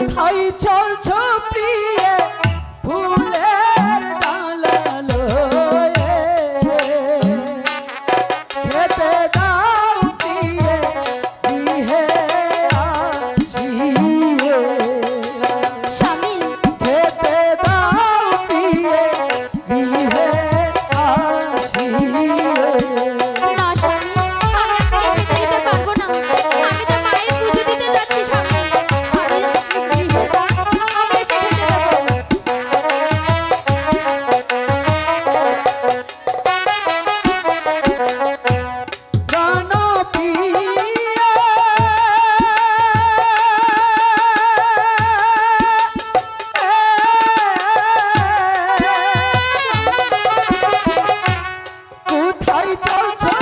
কোথায় চলছ প্রিয়ে। চলছ